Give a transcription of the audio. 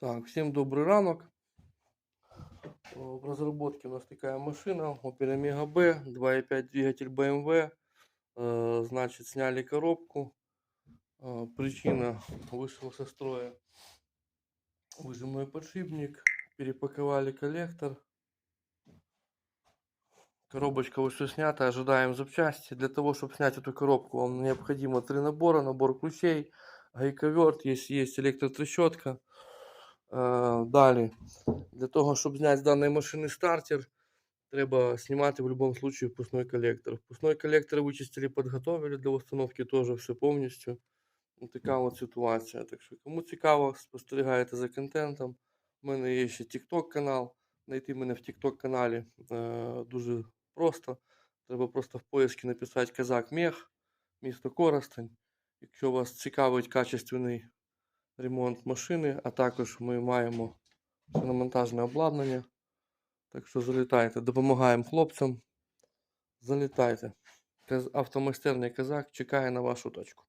Так, всем добрый ранок. О, В разработке у нас такая машина Opel Omega B, 2.5 двигатель BMW. Э, Значит, сняли коробку. Э, Причина вышел со строя выжимной подшипник. Перепаковали коллектор. Коробочка уже снята, ожидаем запчасти. Для того, чтобы снять эту коробку, вам необходимо три набора. Набор ключей, гайковерт, если есть электротрещотка. Е, Далі, для того, щоб зняти з даної машини стартер, треба знімати в будь-якому випадку впускной коллектор. Впускной коллектор вичистили, підготовили для установки теж все повністю. Ось така от ситуація. Так що, кому цікаво, спостерігаєте за контентом. У мене є ще TikTok канал. Знайти мене в TikTok каналі е, дуже просто. Треба просто в поиску написати Казак Мех, місто Коростень. Якщо вас цікавить качественний ремонт машини, а також ми маємо шиномонтажне обладнання. Так що залітайте, допомагаємо хлопцям. Залітайте. Автомастерний Казак чекає на вашу точку.